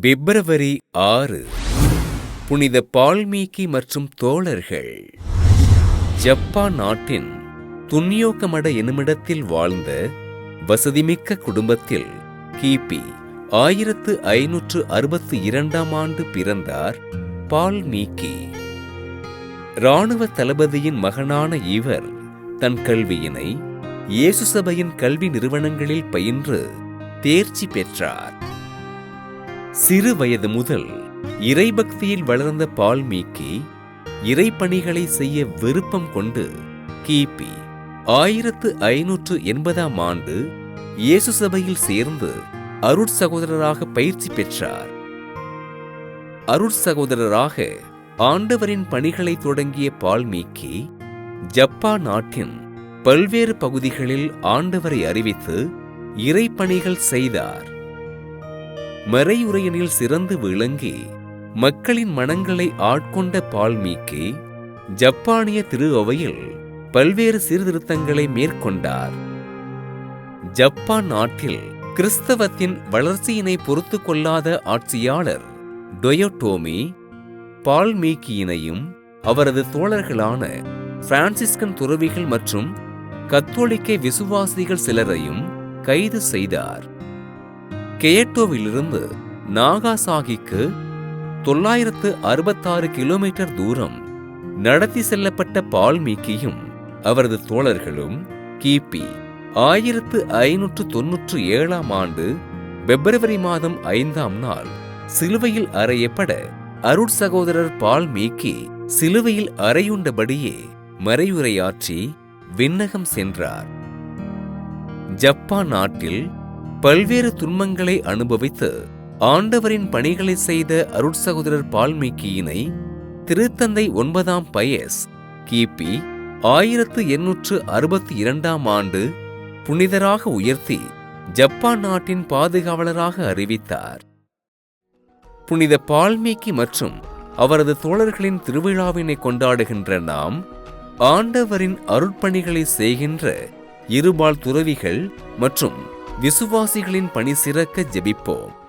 பிப்ரவரி ஆறு. புனித பால்மீகி மற்றும் தோழர்கள். ஜப்பான் நாட்டின் துன்யோகமட எனுமிடத்தில் வாழ்ந்த வசதிமிக்க குடும்பத்தில் கிபி ஆயிரத்து ஐநூற்று அறுபத்தி இரண்டாம் ஆண்டு பிறந்தார் பால்மீகி. இராணுவ தளபதியின் மகனான இவர் தன் கல்வியினை இயேசு சபையின் கல்வி நிறுவனங்களில் பயின்று தேர்ச்சி பெற்றார். சிறு வயது முதல் இறைபக்தியில் வளர்ந்த பால்மீக்கி இறைப்பணிகளை செய்ய விருப்பம் கொண்டு கிபி ஆயிரத்து ஐநூற்று எண்பதாம் ஆண்டு இயேசு சபையில் சேர்ந்து அருட்சகோதரராக பயிற்சி பெற்றார். அருட்சகோதரராக ஆண்டவரின் பணிகளை தொடங்கிய பால்மீக்கி ஜப்பான் நாட்டின் பல்வேறு பகுதிகளில் ஆண்டவரை அறிவித்து இறைப்பணிகள் செய்தார். மறையுரையனில் சிறந்து விளங்கி மக்களின் மனங்களை ஆட்கொண்ட பால்மீக்கி ஜப்பானிய திரு அவையில் பல்வேறு சீர்திருத்தங்களை மேற்கொண்டார். ஜப்பான் நாட்டில் கிறிஸ்தவத்தின் வளர்ச்சியினை பொறுத்து கொள்ளாத ஆட்சியாளர் டொயோட்டோமி பால்மீக்கியினையும் அவரது தோழர்களான பிரான்சிஸ்கன் துறவிகள் மற்றும் கத்தோலிக்க விசுவாசிகள் சிலரையும் கைது செய்தார். கேட்டோவிலிருந்து நாகாசாகிக்கு தொள்ளாயிரத்து அறுபத்தாறு கிலோமீட்டர் தூரம் நடத்தி செல்லப்பட்ட பால்மீக்கியும் அவரது தோழர்களும் கிபி ஆயிரத்து ஐநூற்று தொன்னூற்று ஏழாம் ஆண்டு பிப்ரவரி மாதம் ஐந்தாம் நாள் சிலுவையில் அறையப்பட அருட்சகோதரர் பால்மீக்கி சிலுவையில் அறையுண்டபடியே மறையுரையாற்றி விண்ணகம் சென்றார். ஜப்பான் நாட்டில் பல்வேறு துன்பங்களை அனுபவித்து ஆண்டவரின் பணிகளை செய்த அருட்சகோதரர் பால்மீக்கியினை திருத்தந்தை ஒன்பதாம் பயஸ் கிபி ஆயிரத்து எண்ணூற்று அறுபத்தி இரண்டாம் ஆண்டு புனிதராக உயர்த்தி ஜப்பான் நாட்டின் பாதுகாவலராக அறிவித்தார். புனித பால்மீக்கி மற்றும் அவரது தோழர்களின் திருவிழாவினை கொண்டாடுகின்ற நாம் ஆண்டவரின் அருட்பணிகளை செய்கின்ற இருபால் துறவிகள் மற்றும் விசுவாசிகளின் பணி சிறக்க ஜெபிப்போம்.